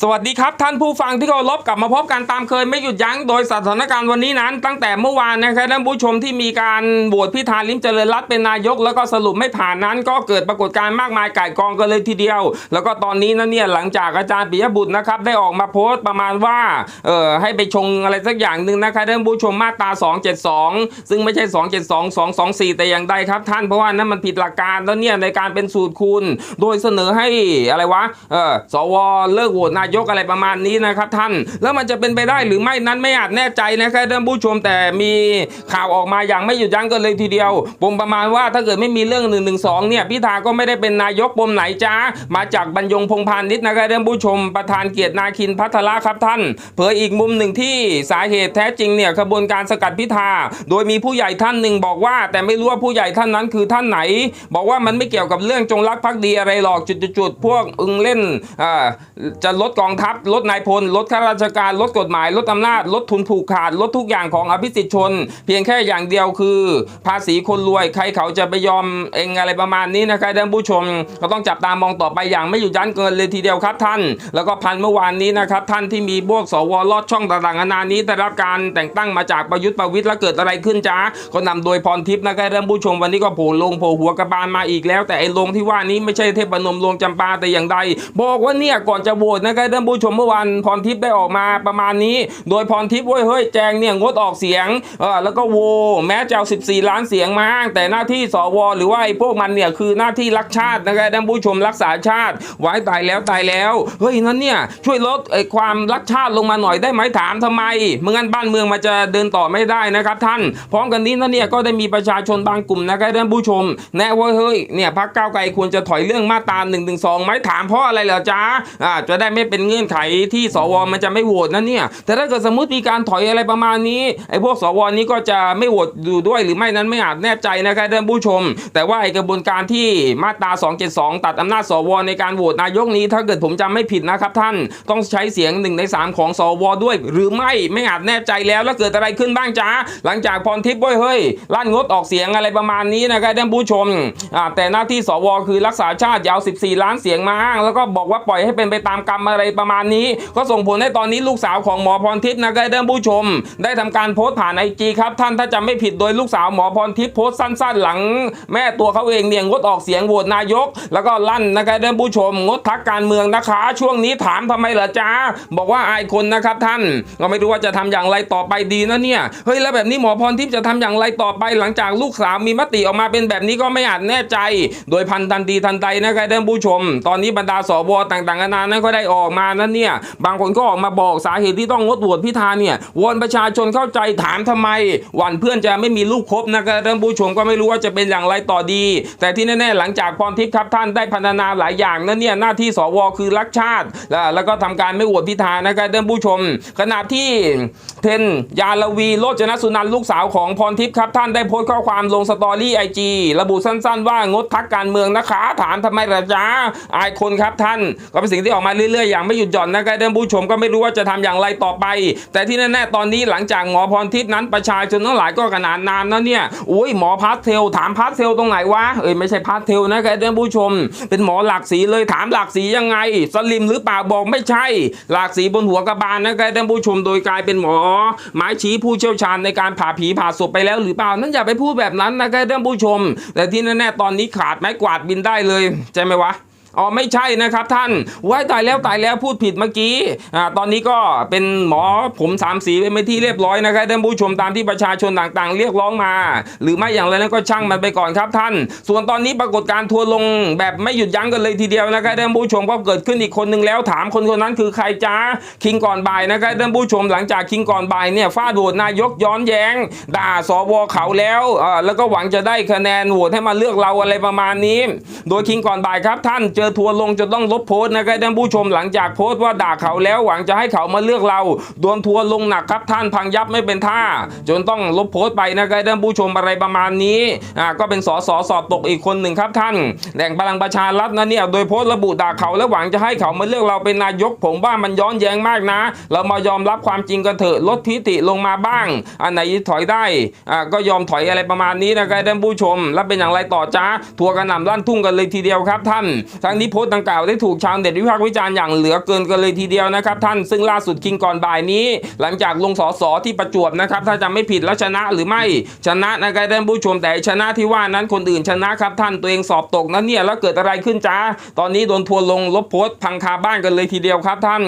สวัสดีครับท่านผู้ฟังที่เคารพกลับมาพบกันตามเคยไม่หยุดยั้งโดยสถานการณ์วันนี้นั้น ตั้งแต่เมื่อวานนะครับท่านผู้ชมที่มีการโหวตพิธาลิมเจริญรัตเป็นนายก แล้วก็สรุปไม่ผ่านนั้น ก็เกิดปรากฏการณ์มากมายก่ายกองกันเลยทีเดียว แล้วก็ตอนนี้นั้นเนี่ยหลังจากอาจารย์ปิยบุตรนะครับได้ออกมาโพสต์ประมาณว่าเออให้ไปชงอะไรสักอย่างหนึ่งนะครับท่านผู้ชมมาตรา 272 ซึ่งไม่ใช่ 272 224 แต่อย่างใดครับท่านเพราะว่านั้นมันผิดหลักการแล้วเนี่ยในการเป็นสูตรคูณโดยเสนอให้อะไรวะเออสวเลิกโหวตนายกอะไรประมาณนี้นะครับท่าน แล้วมันจะเป็นไปได้หรือไม่นั้นไม่อาจแน่ใจนะครับท่านผู้ชมแต่มีข่าวออกมาอย่างไม่หยุดยั้งกันเลยทีเดียว ปมประมาณว่าถ้าเกิดไม่มีเรื่อง1นึเนี่ยพิธาก็ไม่ได้เป็นนายกปมไหนจ้ามาจากบรรยงพงพานิชนะครับท่านผู้ชม ประธานเกียรตินาคินพัทละครับท่าน เผยอีกมุมหนึ่งที่สาเหตุแท้จริงเนี่ยขบวนการสกัดพิธา โดยมีผู้ใหญ่ท่านหนึ่งบอกว่า แต่ไม่รู้ว่าผู้ใหญ่ท่านนั้นคือท่านไหน บอกว่ามันไม่เกี่ยวกับเรื่องจงรักภักดีอะไรหรอกจุดๆพวกอึงเล่นจะลดกองทัพลดนายพลลดข้าราชการลดกฎหมายลดอำนาจลดทุนผูกขาดลดทุกอย่างของอภิสิทธิชน เพียงแค่อย่างเดียวคือ ภาษีคนรวยใครเขาจะไปยอมเองอะไรประมาณนี้นะครับท่านผู้ชมก็ต้องจับตามองต่อไปอย่างไม่หยุดยั้งเกินเลยทีเดียวครับท่าน แล้วก็พันเมื่อวานนี้นะครับท่านที่มีพวกสวลอดช่องต่างๆนานานี้ได้รับการแต่งตั้งมาจากประยุทธ์ประวิตยแล้วเกิดอะไรขึ้นจ้าก็นำโดยพรทิพย์นะครับท่านผู้ชมวันนี้ก็โผล่ลงโผล่หัวกระบาลมาอีกแล้ว แต่ไอ้ลงที่ว่านี้ไม่ใช่เทพนมลงจำปาแต่อย่างใด บอกว่าเนี่ยก่อนจะโหวตนะครับท่านผู้ชมเมื่อวานพรทิพย์ได้ออกมาประมาณนี้ โดยพรทิพย์เว้ยเฮ้ยแจงเนี่ยงดออกเสียงเออแล้วก็โวแม้จะเอา14 ล้านเสียงมาอ้างแต่หน้าที่สวหรือว่าไอ้พวกมันเนี่ยคือหน้าที่รักชาตินะครับท่านผู้ชมรักษาชาติ ไว้ตายแล้วตายแล้วเฮ้ยนั้นเนี่ยช่วยลดไอ้ความรักชาติลงมาหน่อยได้ไหมถามทำไมเมื่องั้นบ้านเมืองมันจะเดินต่อไม่ได้นะครับท่าน พร้อมกันนี้นั้นเนี่ยก็ได้มีประชาชนบางกลุ่มนะครับท่านผู้ชม แนะว่าเฮ้ยเนี่ยพรรคก้าวไกลควรจะถอยเรื่องมาตรา1นึไหมถามเพราะอะไรเหรอจ๊ะอ่าจะได้ไม่เป็นเงื่อนไขที่สวมันจะไม่โหวตนะเนี่ย แต่ถ้าเกิดสมมติมีการถอยอะไรประมาณนี้ไอ้พวกสวนี้ก็จะไม่โหวตอยู่ด้วยหรือไม่นั้นไม่อาจแน่ใจนะครับท่านผู้ชม แต่ว่าไอ้กระบวนการที่มาตรา 272 ตัดอำนาจสวในการโหวตนายกนี้ ถ้าเกิดผมจำไม่ผิดนะครับท่านต้องใช้เสียง1ใน3 ของสวด้วย หรือไม่ไม่อาจแน่ใจแล้วแล้วเกิดอะไรขึ้นบ้างจ๊ะหลังจากพรทิพย์เว้ยเฮ้ยลั่นงดออกเสียงอะไรประมาณนี้นะครับท่านผู้ชมแต่หน้าที่สวคือรักษาชาติยาว 14 ล้านเสียงมาอ้าง แล้วก็บอกว่าปล่อยให้เป็นไปตามกรรมอะไรประมาณนี้ ก็ส่งผลให้ตอนนี้ลูกสาวของหมอพรทิพย์นะครับท่านผู้ชม ได้ทำการโพสต์ผ่านไอจีครับท่านถ้าจำไม่ผิดโดยลูกสาวหมอพรทิพย์โพสต์สั้น ๆ หลัง แม่ตัวเขาเองเนี่ยงดออกเสียงโหวตนายก แล้วก็ลั่นนะครับท่านผู้ชม งดทักการเมืองนะคะ ช่วงนี้ถามทำไมเหรอจ้าบอกว่าอายคนนะครับท่านก็ไม่รู้ว่าจะทำอย่างไรต่อไปดีนะเนี่ยเฮ้ยแล้วแบบนี้หมอพรทิพย์จะทำอย่างไรต่อไปหลังจากลูกสาวมีมติออกมาเป็นแบบนี้ก็ไม่อาจแน่ใจ โดยพันทันทีทันใดนะครับท่านผู้ชม ตอนนี้บรรดาสวต่างๆนานานั้นก็ได้ออกออกมานั้นเนี่ยบางคนก็ออกมาบอกสาเหตุที่ต้องงดโหวตพิธาเนี่ยวอนประชาชนเข้าใจถามทำไมวันเพื่อนจะไม่มีลูกครบนะครับท่านผู้ชมก็ไม่รู้ว่าจะเป็นอย่างไรต่อดี แต่ที่แน่ๆหลังจากพรทิพย์ครับท่านได้พัฒนาหลายอย่างนั้นเนี่ยหน้าที่สวคือรักชาติ แล้วแล้วก็ทำการไม่โหวตพิธานะครับท่านผู้ชม ขณะที่เทนยาลวีโรจนสุนันลูกสาวของพรทิพย์ครับท่านได้โพสต์ข้อความลงสตอรี่ไอจีระบุสั้น ๆ ว่างดทักการเมืองนะคะ ถามทำไมล่ะจ๊ะอายคนครับท่านก็เป็นสิ่งที่ออกมาเรื่อยๆอย่างไม่หยุดหย่อนนะครับท่านผู้ชมก็ไม่รู้ว่าจะทำอย่างไรต่อไป แต่ที่แน่ๆตอนนี้หลังจากหมอพรทิพย์นั้นประชาชนทั้งหลายก็ขนานนามนะเนี่ยโอ้ยหมอพาสเทลถามพาสเทลตรงไหนวะเอ้ยไม่ใช่พาสเทลนะครับท่านผู้ชม เป็นหมอหลากสีเลยถามหลากสียังไง สลิมหรือเปล่าบอกไม่ใช่ หลากสีบนหัวกระบาลนะครับท่านผู้ชมโดยกลายเป็นหมอไม้ชี้ผู้เชี่ยวชาญในการผ่าผีผ่าศพไปแล้วหรือเปล่านั่นอย่าไปพูดแบบนั้นนะครับท่านผู้ชม แต่ที่แน่ๆตอนนี้ขาดไม้กวาดบินได้เลยใช่ไหมวะ อ๋อไม่ใช่นะครับท่านว้ายตายแล้วตายแล้วพูดผิดเมื่อกี้อ่าตอนนี้ก็เป็นหมอผมสามสีเป็นที่เรียบร้อยนะครับท่านผู้ชมตามที่ประชาชนต่างๆ เรียกร้องมา หรือไม่อย่างไรนั้นก็ช่างมันไปก่อนครับท่าน ส่วนตอนนี้ปรากฏการทัวร์ลงแบบไม่หยุดยั้งกันเลยทีเดียวนะครับท่านผู้ชมก็เกิดขึ้นอีกคนหนึ่งแล้วถามคนคนนั้นคือใครจ้าคิงก่อนบ่ายนะครับท่านผู้ชมหลังจากคิงก่อนบ่ายเนี่ยฟาดโหวตนายกย้อนแย้ง ด่าสวเขาแล้วอ่าแล้วก็หวังจะได้คะแนนโหวตให้มาเลือกเราอะไรประมาณนี้ โดยคิงก่อนบ่ายครับท่านเจอทัวร์ลงจนต้องลบโพสต์นะครับท่านผู้ชมหลังจากโพสต์ว่าด่าเขาแล้วหวังจะให้เขามาเลือกเราโดนทัวร์ลงหนักครับท่านพังยับไม่เป็นท่า จนต้องลบโพสต์ไปนะครับท่านผู้ชมอะไรประมาณนี้อ่าก็เป็นสสสอบตกอีกคนหนึ่งครับท่านแหล่งพลังประชารัฐนะเนี่ยโดยโพสต์ระบุด่าเขาและหวังจะให้เขามาเลือกเราเป็นนายก ผมว่ามันย้อนแย้งมากนะ เรามายอมรับความจริงกันเถอะลดทิฐิลงมาบ้าง อันไหนถอยได้อ่าก็ยอมถอยอะไรประมาณนี้นะครับท่านผู้ชม แล้วเป็นอย่างไรต่อจ้าทัวร์กระหน่ำลั่นทุ่งกันเลยทีเดียวครับท่านทั้งนี้โพสต์ดังกล่าวได้ถูกชาวเน็ตวิพากษ์วิจารณ์อย่างเหลือเกินกันเลยทีเดียวนะครับท่านซึ่งล่าสุดคิงก่อนบ่ายนี้ หลังจากลงสอสอที่ประจวบนะครับ ถ้าจำไม่ผิดแล้วชนะหรือไม่ชนะนะครับท่านผู้ชมแต่ชนะที่ว่านั้นคนอื่นชนะครับท่านตัวเองสอบตกนะเนี่ยแล้วเกิดอะไรขึ้นจ้าตอนนี้โดนทัวร์ลงลบโพสต์พังคาบ้านกันเลยทีเดียวครับท่าน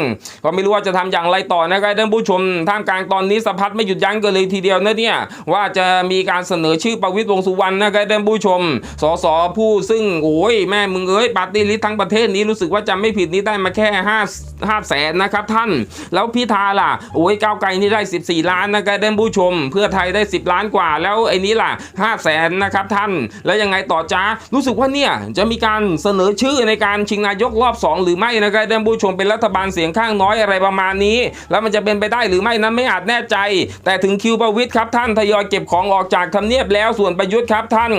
ก็ไม่รู้ว่าจะทำอย่างไรต่อนะครับท่านผู้ชมท่ามกลางตอนนี้สะพัดไม่หยุดยั้งกันเลยทีเดียวนะเนี่ยว่าจะมีการเสนอชื่อประวิตรวงสุวรรณนะครับท่านผู้ชมสสผู้ซึ่งโอ้ยแม่มึงเอ้ยปาร์ตี้ลิสต์ทั้งประเทศนี้รู้สึกว่าจะไม่ผิดนี้ได้มาแค่ห้าห้าแสนนะครับท่าน แล้วพิธาล่ะโอ้ยก้าวไกลนี่ได้ 14 ล้านนะครับท่านผู้ชม เพื่อไทยได้ 10 ล้านกว่า แล้วไอ้นี้ล่ะ5แสนนะครับท่าน แล้วยังไงต่อจ้ารู้สึกว่าเนี่ยจะมีการเสนอชื่อในการชิงนายกรอบ 2 หรือไม่นะครับท่านผู้ชมเป็นรัฐบาลเสียงข้างน้อยอะไรประมาณนี้ แล้วมันจะเป็นไปได้หรือไม่นั้นไม่อาจแน่ใจ แต่ถึงคิวประวิทย์ครับท่านทยอยเก็บของออกจากทำเนียบแล้วส่วนประยุทธ์ครับท่าน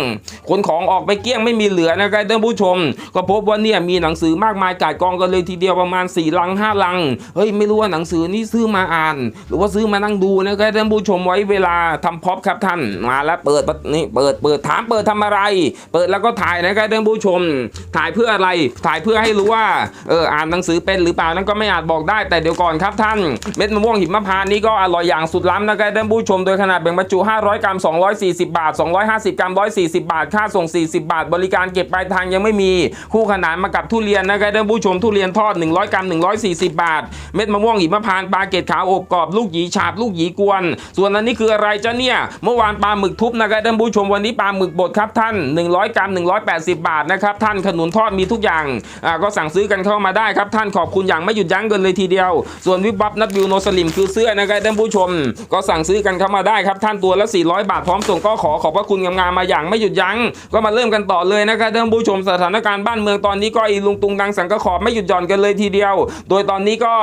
ขนของออกไปเกลี้ยงไม่มีเหลือนะครับท่านผู้ชม ก็พบว่าเนี่ยมีหนังสือมากมายก่ายกองกันเลยทีเดียวประมาณ4ลัง5ลังเฮ้ยไม่รู้ว่าหนังสือนี้ซื้อมาอ่าน หรือว่าซื้อมานั่งดูนะครับท่านผู้ชมไว้เวลาทำพ็อปครับท่านมาแล้วเปิดนี่เปิดเปิดถามเปิดทำอะไร เปิดแล้วก็ถ่ายนะครับท่านผู้ชม ถ่ายเพื่ออะไรถ่ายเพื่อให้รู้ว่าเอออ่านหนังสือเป็นหรือเปล่านั้นก็ไม่อาจบอกได้แต่เดี๋ยวก่อนครับท่านเม็ดมะม่วงหิมพานต์นี้ก็อร่อยอย่างสุดล้ำนะครับท่านผู้ชมโดยขนาดแบ่งบรรจุ 500 กรัม 240 บาท 250 กรัม 140 บาท ค่าส่ง 40 บาท บริการเก็บปลายทางยังไม่มีคู่ขนานมากับทุเรียนนะครับท่านผู้ชมทุเรียนทอด 100 กรัม 140 บาท เม็ดมะม่วงหิมพานต์ปลาเกล็ดขาวอบกรอบลูกหยีฉาบลูกหยีกวน ส่วนอันนี้คืออะไรจ้าเนี่ย เมื่อวานปลาหมึกทุบนะครับท่านผู้ชมวันนี้ปลาหมึกบดครับท่าน 100 กรัม 180 บาทนะครับท่านขนุนทอดมีทุกอย่างอ่าก็สั่งซื้อกันเข้ามาได้ครับท่านขอบคุณอย่างไม่หยุดยั้งกันเลยทีเดียว ส่วนวิบวับนัดวิวโนสลิมคือเสื้อนะครับท่านผู้ชม ก็สั่งซื้อกันเข้ามาได้ครับท่านตัวละ 400 บาทพร้อมส่งก็ขอขอบพระคุณงามๆมาอย่างไม่หยุดยั้งก็มาเริ่มกันต่อเลยนะครับท่านผู้ชมสถานการณ์บ้านเมืองตอนนี้ก็อีลุงตุงดังสังกะขอบไม่หยุดหย่อนกันเลยทีเดียว โดยตอนนี้ก็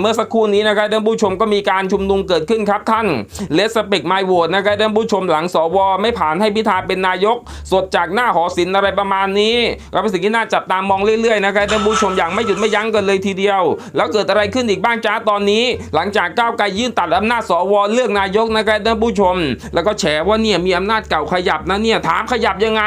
เมื่อสักครู่นี้นะครับท่านผู้ชมก็มีการชุมนุมเกิดขึ้นครับท่านเลสเปกไมโหวตนะครับท่านผู้ชมหลังสวไม่ผ่านให้พิธาเป็นนายก สดจากหน้าหอศิลป์อะไรประมาณนี้ก็เป็นสิ่งที่น่าจับตามองเรื่อยๆนะครับท่านผู้ชมอย่างไม่หยุดไม่ยั้งกันเลยทีเดียว แล้วเกิดอะไรขึ้นอีกบ้างจ้าตอนนี้ หลังจากก้าวไกลยื่นตัดอำนาจสวเลือกนายกนะครับท่านผู้ชม แล้วก็แฉว่าเนี่ยมีอำนาจเก่าขยับนะเนี่ยถามขยับยังไง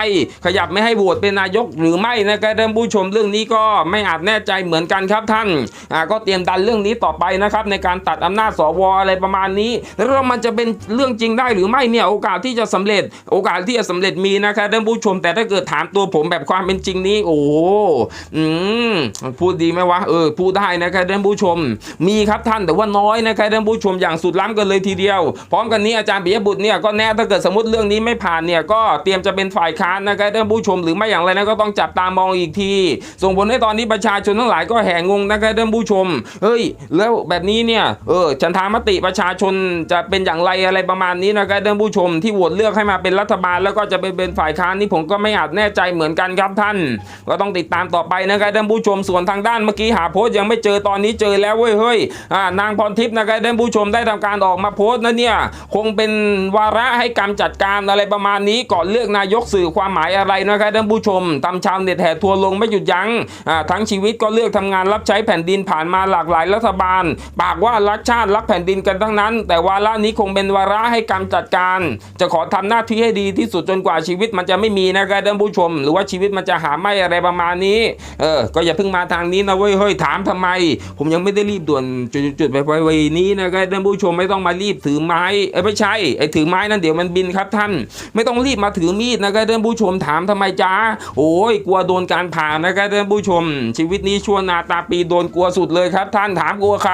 ขยับไม่ให้โหวตเป็นนายกหรือไม่นะครับท่านผู้ชมเรื่องนี้ก็ไม่อาจแน่ใจเหมือนกันครับท่านอ่าก็เตรียมดันเรื่องนี้ต่อไปนะครับในการตัดอำนาจสวอะไรประมาณนี้ แล้วมันจะเป็นเรื่องจริงได้หรือไม่เนี่ยโอกาสที่จะสำเร็จ โอกาสที่จะสำเร็จมีนะครับท่านผู้ชมแต่ถ้าเกิดถามตัวผมแบบความเป็นจริงนี้โอ้อืมพูดดีไหมวะเออพูดได้นะครับท่านผู้ชม มีครับท่านแต่ว่าน้อยนะครับท่านผู้ชมอย่างสุดล้ำกันเลยทีเดียว พร้อมกันนี้อาจารย์ปิยบุตรเนี่ยก็แน่ถ้าเกิดสมมติเรื่องนี้ไม่ผ่านเนี่ยก็เตรียมจะเป็นฝ่ายค้านนะครับท่านผู้ชมหรือไม่อย่างไรนะก็ต้องจับตาามองอีกที ส่งผลให้ตอนนี้ประชาชนทั้งหลายก็แห่งงนะครับท่านผู้ชม เฮ้ย แล้วแบบนี้เนี่ย เออฉันทามติประชาชนจะเป็นอย่างไรอะไรประมาณนี้นะครับท่านผู้ชมที่โหวตเลือกให้มาเป็นรัฐบาล แล้วก็จะไปเป็นฝ่ายค้านนี่ผมก็ไม่อาจแน่ใจเหมือนกันครับท่าน ก็ต้องติดตามต่อไปนะครับท่านผู้ชมส่วนทางด้านเมื่อกี้หาโพสต์ยังไม่เจอตอนนี้เจอแล้วเว้ยเฮ้ยอ่านางพรทิพย์นะครับท่านผู้ชมได้ทำการออกมาโพสต์นะเนี่ยคงเป็นวาระให้กำจัดการอะไรประมาณนี้ก่อนเลือกนายกสื่อความหมายอะไรนะครับท่านผู้ชมตามชาวเน็ตแห่ทัวร์ลงไม่หยุดยั้งทั้งชีวิตก็เลือกทำงานรับใช้แผ่นดินผ่านมาหลากหลายรัฐบาล ปากว่ารักชาติรักแผ่นดินกันทั้งนั้น แต่วาระนี้คงเป็นวาระให้กำจัดการ จะขอทำหน้าที่ให้ดีที่สุดจนกว่าชีวิตมันจะไม่มีนะครับท่านผู้ชม หรือว่าชีวิตมันจะหาไม่อะไรประมาณนี้เออก็อย่าเพิ่งมาทางนี้นะเว้ยเฮ้ยถามทำไม ผมยังไม่ได้รีบด่วนจุดๆไปไวๆนี้นะครับท่านผู้ชมไม่ต้องมารีบถือไม้เอ้ไม่ใช่ไอ้ถือไม้นั่นเดี๋ยวมันบินครับท่าน ไม่ต้องรีบมาถือมีดนะครับท่านผู้ชมถามทำไมจ้าโอ้ยกลัวโดนการผ่านะครับท่านผู้ชม ชีวิตนี้ชั่วนาตาปีโดนกลัวสุดเลยครับ ท่านถามกลัวใคร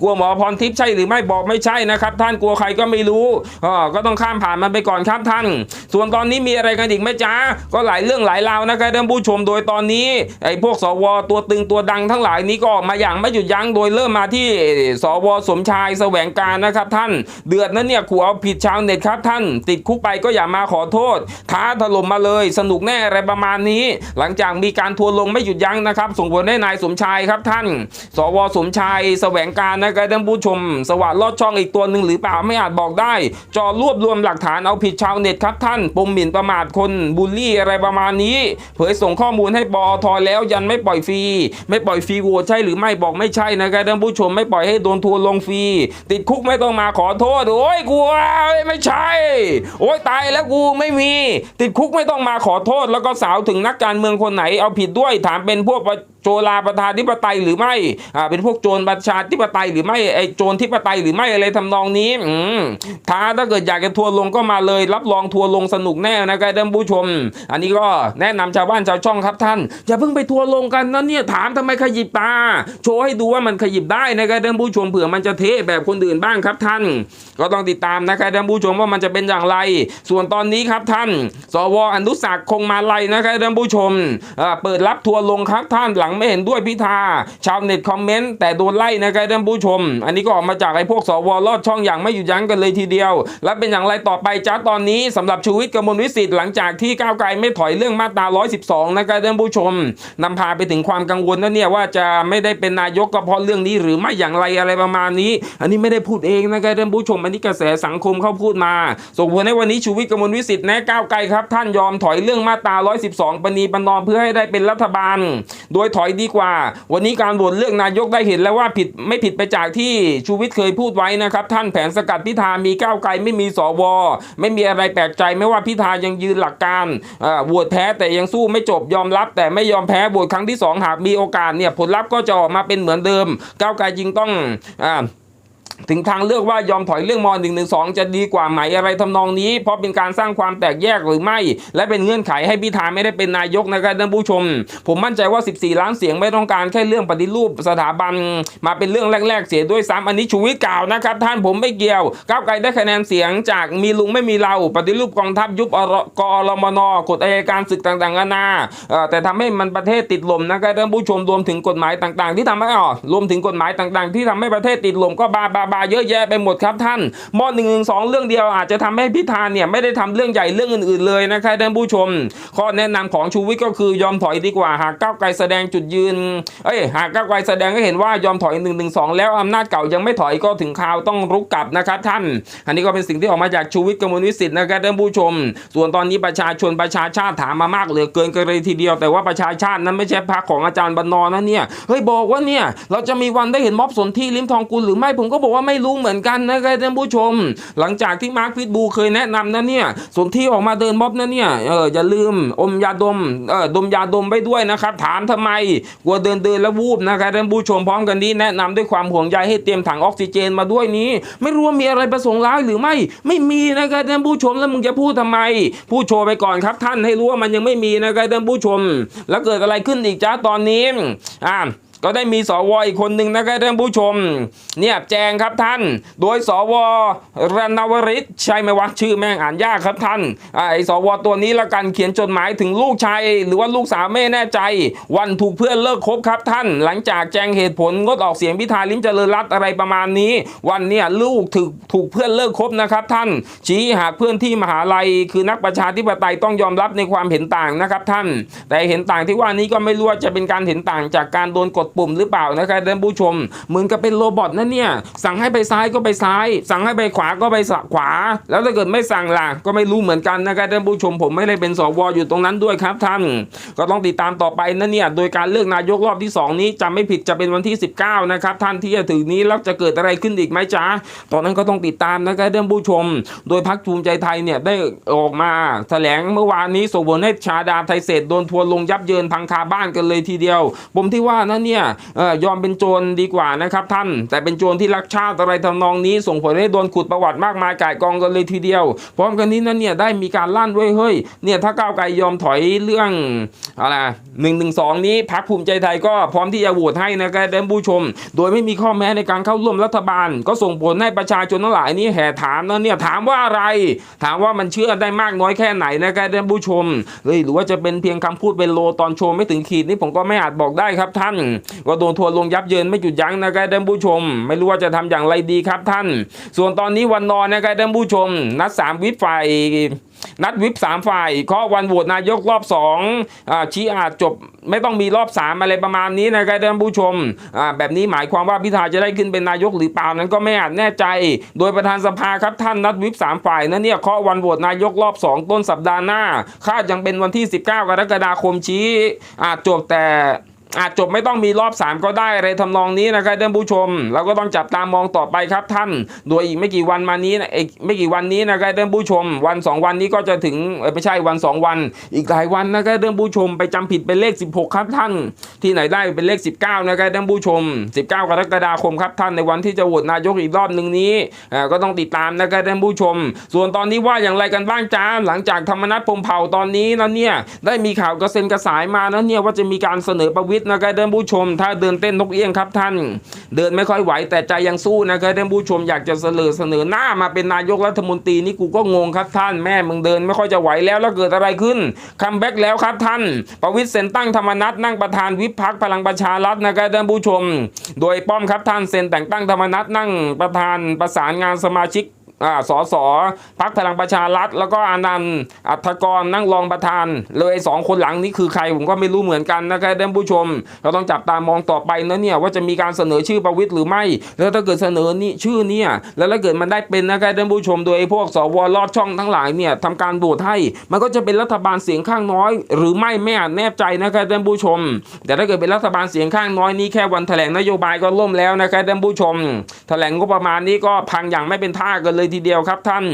กลัวหมอพรทิพย์ใช่หรือไม่บอกไม่ใช่นะครับ ท่านกลัวใครก็ไม่รู้อ๋อก็ต้องข้ามผ่านมันไปก่อนครับท่าน ส่วนตอนนี้มีอะไรกันอีกไหมจ้าก็หลายเรื่องหลายราวนะครับท่านผู้ชมโดยตอนนี้ไอ้พวกสวตัวตึงตัวดังทั้งหลายนี้ก็ออกมาอย่างไม่หยุดยั้งโดยเริ่มมาที่สวสมชายแสวงการนะครับท่าน เดือดนั้นเนี่ยขู่เอาผิดชาวเน็ตครับท่าน ติดคุกไปก็อย่ามาขอโทษ ท้าถล่มมาเลยสนุกแน่อะไรประมาณนี้ หลังงจากมีการทัวลงไม่หยุดยั้งนะครับ ส่งผลให้นายสมชายครับท่าน สวสมชายแสวงการนะครับท่านผู้ชม สวัสดลอดช่องอีกตัวหนึ่งหรือเปล่าไม่อาจบอกได้ จอรวบรวมหลักฐานเอาผิดชาวเน็ตครับท่านปมหมิ่นประมาทคนบูลลี่อะไรประมาณนี้ เผยส่งข้อมูลให้ปอทแล้วยันไม่ปล่อยฟรี ไม่ปล่อยฟรีโหวตใช่หรือไม่บอกไม่ใช่นะครับท่านผู้ชมไม่ปล่อยให้โดนทัวลงฟรี ติดคุกไม่ต้องมาขอโทษ โอ้ยกลัวไม่ใช่ โอ้ยตายแล้วกูไม่มี ติดคุกไม่ต้องมาขอโทษ แล้วก็สาวถึงนักการเมืองคนไหนเอาผิดด้วยถามเป็นพวกโจราประชาธิปไตยหรือไม่อ่าเป็นพวกโจรประชาธิปไตยหรือไม่ไอโจรธิปไตยหรือไม่อะไรทำนองนี้อืมท้าถ้าเกิดอยากจะทัวร์ลงก็มาเลย รับรองทัวร์ลงสนุกแน่นะครับท่านผู้ชม อันนี้ก็แนะนำชาวบ้านชาวช่องครับท่าน อย่าเพิ่งไปทัวร์ลงกันนะเนี่ยถามทำไมขยิบตา โชว์ให้ดูว่ามันขยิบได้นะครับท่านผู้ชมเผื่อมันจะเทแบบคนอื่นบ้างครับท่าน ก็ต้องติดตามนะครับท่านผู้ชมว่ามันจะเป็นอย่างไร ส่วนตอนนี้ครับท่าน สวอนุสักคงมาลัยนะครับท่านผู้ชมเอ่อเปิดรับทัวร์ลงครับท่านหลังไม่เห็นด้วยพิธา ชาวเน็ตคอมเมนต์แต่โดนไล่นะครับท่านผู้ชม อันนี้ก็ออกมาจากไอ้พวกสวลอดช่องอย่างไม่หยุดยั้งกันเลยทีเดียว และเป็นอย่างไรต่อไปจ้าตอนนี้สำหรับชูวิทย์กมลวิสิทธิ์หลังจากที่ก้าวไกลไม่ถอยเรื่องมาตรา 112 นะครับท่านผู้ชมนำพาไปถึงความกังวลนะเนี่ยว่าจะไม่ได้เป็นนายกก็เพราะเรื่องนี้หรือไม่อย่างไรอะไรประมาณนี้ อันนี้ไม่ได้พูดเองนะครับท่านผู้ชมอันนี้กระแสสังคมเขาพูดมา ส่งผลให้วันนี้ชูวิทย์กมลวิสิทธิ์นะก้าวไกลครับ ท่านยอมถอยเรื่องมาตรา 112 ปณีปนอมเพื่อให้ได้เป็นรัฐบาล โดยถอยดีกว่า วันนี้การโหวตเลือกนายกได้เห็นแล้วว่าผิดไม่ผิดไปจากที่ชูวิทย์เคยพูดไว้นะครับ ท่านแผนสกัดพิธามีก้าวไกลไม่มีสวไม่มีอะไรแปลกใจไม่ว่าพิธายังยืนหลักการอ่อโหวตแพ้แต่ยังสู้ไม่จบยอมรับ แต่ไม่ยอมแพ้โหวตครั้งที่สองหากมีโอกาสเนี่ยผลลัพธ์ก็จะออกมาเป็นเหมือนเดิมก้าวไกลจริงต้องอ่า ถึงทางเลือกว่ายอมถอยเรื่องม .112 จะดีกว่าไหมอะไรทำนองนี้ เพราะเป็นการสร้างความแตกแยกหรือไม่ และเป็นเงื่อนไขให้พิธาไม่ได้เป็นนายกนะครับท่านผู้ชม ผมมั่นใจว่า 14 ล้านเสียงไม่ต้องการแค่เรื่องปฏิรูปสถาบัน มาเป็นเรื่องแรก ๆ เสียด้วยซ้ำอันนี้ชูวิทย์กล่าวนะครับ ท่านผมไม่เกี่ยวก้าวไกลได้คะแนนเสียงจากมีลุงไม่มีเราปฏิรูปกองทัพยุบอรกอรมนกฎอัยการศึกต่างๆนานาแต่ทำให้มันประเทศติดลมนะครับท่านผู้ชมรวมถึงกฎหมายต่าง ๆ ที่ทำให้อ๋อรวมถึงกฎหมายต่าง ๆ ที่ทำให้ประเทศติดลมก็บาบาบาเยอะแยะไปหมดครับท่านมหนึ่งหนึ่งสองเรื่องเดียวอาจจะทำให้พิธาเนี่ยไม่ได้ทำเรื่องใหญ่เรื่องอื่นๆเลยนะครับท่านผู้ชม ข้อแนะนำของชูวิทย์ก็คือยอมถอยดีกว่าหากก้าวไกลแสดงจุดยืนเอ้ยหากก้าวไกลแสดงให้เห็นว่ายอมถอยหนึ่งหนึ่งสองแล้วอำนาจเก่ายังไม่ถอยก็ถึงคราวต้องรุกกลับนะครับท่าน อันนี้ก็เป็นสิ่งที่ออกมาจากชูวิทย์กมลวิสิทธิ์นะครับท่านผู้ชม ส่วนตอนนี้ประชาชนประชาชาติถามมามากเหลือเกินกันเลยทีเดียว แต่ว่าประชาชาตินั้นไม่ใช่พรรคของอาจารย์บรรณนะเนี่ยเฮ้ยบอกว่าเนี่ยเราจะมีวันได้เห็นม็อบสนที่ลิ้มทองกุลหรือไม่ผมก็บอกว่าไม่รู้เหมือนกันนะครับท่านผู้ชม หลังจากที่มาร์คพิทบูเคยแนะนำนะเนี่ยสนที่ออกมาเดินม็อบนะเนี่ยเอออย่าลืมอมยาดมเออดมยาดมไปด้วยนะครับ ถามทำไมกลัวเดินเดินแล้ววูบนะครับท่านผู้ชมพร้อมกันนี้แนะนำด้วยความห่วงใยให้เตรียมถังออกซิเจนมาด้วยนี้ ไม่รู้ว่ามีอะไรประสงค์ร้ายหรือไม่ไม่มีนะครับท่านผู้ชมแล้วมึงจะพูดทำไม พูดโชว์ไปก่อนครับท่านให้รู้ว่ามันยังไม่มีนะครับท่านผู้ชม แล้วเกิดอะไรขึ้นอีกจ้าตอนนี้อ่า ก็ได้มีสวอีกคนหนึ่งนะครับท่านผู้ชม เนี่ยแจงครับท่าน โดยสวรณวริศใช่ไหมวะชื่อแม่งอ่านยากครับท่านอ่าไอสวตัวนี้ละกันเขียนจดหมายถึงลูกชายหรือว่าลูกสาวไม่แน่ใจ วันถูกเพื่อนเลิกคบครับท่าน หลังจากแจงเหตุผลงดออกเสียงพิธาลิ้มเจริญรัตอะไรประมาณนี้ วันเนี่ยลูกถูกถูกเพื่อนเลิกคบนะครับท่าน ชี้หากเพื่อนที่มหาลัย คือนักประชาธิปไตยต้องยอมรับในความเห็นต่างนะครับท่าน แต่เห็นต่างที่ว่านี้ก็ไม่รู้ว่าจะเป็นการเห็นต่างจากการโดนกดปุ่มหรือเปล่านะครับท่านผู้ชม เหมือนกับเป็นโรบอทนั่นเนี่ย สั่งให้ไปซ้ายก็ไปซ้าย สั่งให้ไปขวาก็ไปขวา แล้วถ้าเกิดไม่สั่งล่ะ ก็ไม่รู้เหมือนกันนะครับท่านผู้ชม ผมไม่ได้เป็นสวอยู่ตรงนั้นด้วยครับท่าน ก็ต้องติดตามต่อไปนะเนี่ย โดยการเลือกนายกรอบที่ 2 นี้จำไม่ผิดจะเป็นวันที่ 19 นะครับท่านที่จะถึงนี้แล้วจะเกิดอะไรขึ้นอีกไหมจ๊ะ ตอนนั้นก็ต้องติดตามนะครับท่านผู้ชม โดยพักภูมิใจไทยเนี่ยได้ออกมาแถลงเมื่อวานนี้ส่งผลให้ชาดาไทยเศรษฐ์โดนทัวลงยับเยินพังคาบ้านกันเลยทีเดียวผมที่ว่านั่นเนี่ยเอ่อยอมเป็นโจรดีกว่านะครับท่าน แต่เป็นโจรที่รักชาติอะไรทำนองนี้ ส่งผลให้โดนขุดประวัติมากมายก่ายกองกันเลยทีเดียว พร้อมกันนี้นั่นเนี่ยได้มีการลั่นด้วยเฮ้ยเนี่ยถ้าก้าวไกลยอมถอยเรื่องอะไรหนึ่งหนึ่งสองนี้พักภูมิใจไทยก็พร้อมที่จะโหวตให้นะครับท่านผู้ชม โดยไม่มีข้อแม้ในการเข้าร่วมรัฐบาล ก็ส่งผลให้ประชาชนทั้งหลายนี้แห่ถามนะเนี่ยถามว่าอะไร ถามว่ามันเชื่อได้มากน้อยแค่ไหนนะครับท่านผู้ชมเฮ้ยหรือว่าจะเป็นเพียงคำพูดเป็นโลตอนโชว์ไม่ถึงขีดนี่ผมก็ไม่อาจบอกได้ครับท่านก็โดนทัวลงยับเยินไม่หยุดยั้งนะครับท่านผู้ชม ไม่รู้ว่าจะทำอย่างไรดีครับท่าน ส่วนตอนนี้วันนอนนะครับท่านผู้ชม นัดสามวิปฝ่ายนัดวิปสามฝ่ายเคาะวันโหวตนายกรอบสองอชี้อาจจบไม่ต้องมีรอบสามอะไรประมาณนี้นะครับท่านผู้ชม แบบนี้หมายความว่าพิธาจะได้ขึ้นเป็นนายกหรือเปล่านั้นก็ไม่อาจแน่ใจ โดยประธานสภาครับท่านนัดวิปสามฝ่ายนั้นเนี่ยเคาะวันโหวตนายกรอบสองต้นสัปดาห์หน้าคาดยังเป็นวันที่ 19 กรกฎาคมชี้อาจจบแต่ อาจจบไม่ต้องมีรอบ 3 ก็ได้อะไรทำนองนี้นะครับท่านผู้ชม เราก็ต้องจับตามองต่อไปครับท่าน โดยอีกไม่กี่วันมานี้นะอีกไม่กี่วันนี้นะครับท่านผู้ชม วัน 2 วันนี้ก็จะถึงไม่ใช่วัน 2 วัน อีกหลายวันนะครับท่านผู้ชมไปจำผิดเป็นเลข 16 ครับท่าน ที่ไหนได้เป็นเลข 19นะครับท่านผู้ชม 19 กรกฎาคมครับท่านในวันที่จะโหวตนายกอีกรอบหนึ่งนี้ก็ต้องติดตามนะครับท่านผู้ชม ส่วนตอนนี้ว่าอย่างไรกันบ้างจ้าหลังจากธรรมนัฐพรหมเผ่าตอนนี้นะเนี่ยได้มีข่าวกระเซ็นกระสายมานะเนี่ยว่าจะมีการเสนอประวิตนะครับท่านผู้ชม ถ้าเดินเต้นนกเอี้ยงครับท่าน เดินไม่ค่อยไหวแต่ใจยังสู้นะครับท่านผู้ชมอยากจะเสนอเสนอหน้ามาเป็นนายกรัฐมนตรีนี่กูก็งงครับท่านแม่มึงเดินไม่ค่อยจะไหวแล้วแล้วเกิดอะไรขึ้นคัมแบ็กแล้วครับท่าน ประวิตรเซ็นตั้งธรรมนัฐนั่งประธานวิพักพลังประชารัฐนะครับท่านผู้ชม โดยป้อมครับท่านเซ็นแต่งตั้งธรรมนัฐนั่งประธานประสานงานสมาชิก อ่าสสพักพลังประชารัฐ แล้วก็อานันต์อัฐกรนั่งรองประธาน เลยสองคนหลังนี้คือใครผมก็ไม่รู้เหมือนกันนะครับท่านผู้ชม เราต้องจับตามองต่อไปนะเนี่ยว่าจะมีการเสนอชื่อประวิตยหรือไม่ แล้วถ้าเกิดเสนอนี่ชื่อเนี่ยแล้วถ้าเกิดมันได้เป็นนะครับท่านผู้ชมโดยไอ้พวกสวลอดช่องทั้งหลายเนี่ยทำการโหวตให้ มันก็จะเป็นรัฐบาลเสียงข้างน้อย หรือไม่ไม่อาจแน่ใจนะครับท่านผู้ชม แต่ถ้าเกิดเป็นรัฐบาลเสียงข้างน้อยนี้แค่วันแถลงนโยบายก็ล่มแล้วนะครับท่านผู้ชม แถลงงบประมาณนี้ก็พังอย่างไม่เป็นท่ากันเลยทีเดียวครับท่าน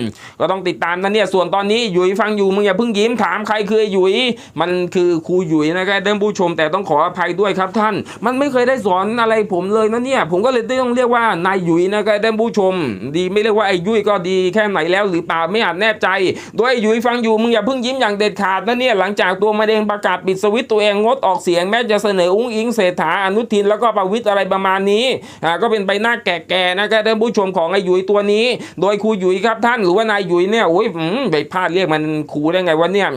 ก็ต้องติดตามนะเนี่ยส่วนตอนนี้หยุยฟังอยู่มึงอย่าเพิ่งยิ้มถามใครคือหยุย มันคือครูหยุยนะครับท่านผู้ชมแต่ต้องขออภัยด้วยครับท่าน มันไม่เคยได้สอนอะไรผมเลยนะเนี่ย ผมก็เลยต้องเรียกว่านายหยุยนะครับท่านผู้ชม ดีไม่เรียกว่าไอ้ยุยก็ดีแค่ไหนแล้วหรือเปล่าไม่อาจแน่ใจโดยหยุยฟังอยู่มึงอย่าเพิ่งยิ้มอย่างเด็ดขาดนะเนี่ยหลังจากตัวมันเองประกาศปิดสวิตตัวเองงดออกเสียงแม้จะเสนออุ้งอิงเศรษฐาอนุทินแล้วก็ประวิตรอะไรประมาณนี้อ่าก็เป็นใบหน้าแก่ๆนะครับท่านผู้ชมของไอ้หยุยตัวนี้ โดยครูหยุยครับท่านหรือว่านายหยุยเนี่ยโอ้ยไปพลาดเรียกมันครูได้ไงวะเนี่ย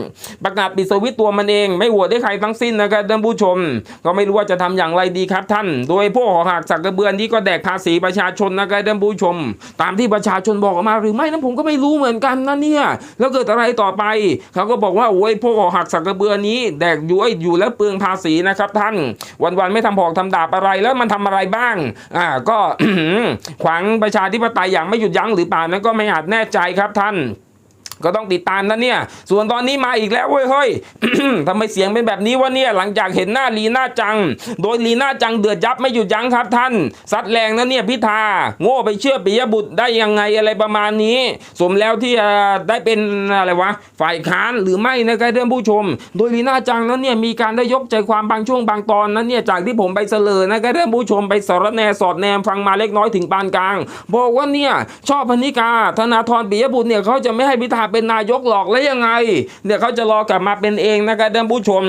ประกาศปิดสวิตตัวมันเองไม่โหวตได้ใครทั้งสิ้นนะครับท่านผู้ชม ก็ไม่รู้ว่าจะทำอย่างไรดีครับท่าน โดยพวกหอหักสักกระเบือนที่ก็แดกภาษีประชาชนนะครับท่านผู้ชม ตามที่ประชาชนบอกออกมาหรือไม่นั้นผมก็ไม่รู้เหมือนกันนะเนี่ยแล้วเกิดอะไรต่อไป เขาก็บอกว่าโอ้ยพวกหอหักสักกระเบือนี้ แดกอยู่ไอ้อยู่แล้วเปลืองภาษีนะครับท่าน วันๆไม่ทำหอกทำดาบอะไรแล้วมันทำอะไรบ้างอ่าก็ขวางประชาธิปไตยอย่างไม่หยุดยั้งหรือเปล่านั้นก็ไม่อาจแน่ใจครับท่าน ก็ต้องติดตามนะเนี่ย ส่วนตอนนี้มาอีกแล้วเว้ยเฮ้ยทำไมเสียงเป็นแบบนี้วะเนี่ยหลังจากเห็นหน้าลีน่าจัง โดยลีน่าจังเดือดยับไม่หยุดยั้งครับท่าน ซัดแรงนะเนี่ยพิธา โง่ไปเชื่อปิยบุตรได้ยังไงอะไรประมาณนี้ สมแล้วที่ได้เป็นอะไรวะ ฝ่ายค้านหรือไม่นะครับท่านผู้ชม โดยลีน่าจังนั้นเนี่ยมีการได้ยกใจความบางช่วงบางตอนนั้นเนี่ยจากที่ผมไปเสลอนะครับท่านผู้ชมไปสารแนสอดแนมฟังมาเล็กน้อยถึงปานกลาง บอกว่าเนี่ยชอบพนิกาธนาธรปิยบุตรเนี่ยเขาจะไม่ให้พิธาเป็นนายกหลอกแล้วยังไงเนี่ยเขาจะรอกลับมาเป็นเองนะครับท่านผู้ชม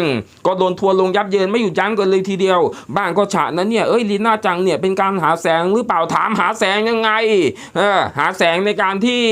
ก็โดนทัวร์ลงยับเยินไม่อยู่ยั้งกันเลยทีเดียว บ้างก็ฉะนั้นเนี่ยเอ้ยลีน่าจังเนี่ยเป็นการหาแสงหรือเปล่าถามหาแสงยังไงเออหาแสงในการที่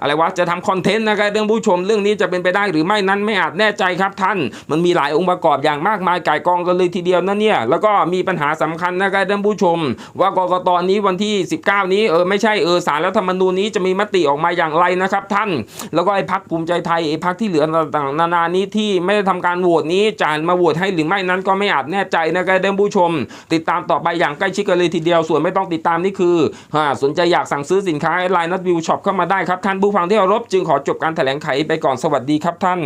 อะไรวะจะทำคอนเทนต์นะครับเรื่องผู้ชมเรื่องนี้จะเป็นไปได้หรือไม่นั้นไม่อาจแน่ใจครับท่าน มันมีหลายองค์ประกอบอย่างมากมายก่ายกองกันเลยทีเดียวนะเนี่ยแล้วก็มีปัญหาสำคัญนะครับเรื่องผู้ชม ว่ากกตนี้วันที่ 19 นี้เออไม่ใช่เออสารรัฐธรรมนูญนี้จะมีมติออกมาอย่างไรนะครับท่าน แล้วก็ไอ้พักภูมิใจไทยไอ้พักที่เหลือต่างๆนานานี้ที่ไม่ได้ทำการโหวตนี้จะมาโหวตให้หรือไม่นั้นก็ไม่อาจแน่ใจนะครับเรื่องผู้ชม ติดตามต่อไปอย่างใกล้ชิดกันเลยทีเดียวส่วนไม่ต้องติดตามนี่คืออ่าสนใจอยากสั่งซื้อสินค้าไลน์นัดวิวช็อปเข้ามาได้ครับท่านผู้ฟังที่เคารพจึงขอจบการแถลงไขไปก่อนสวัสดีครับท่าน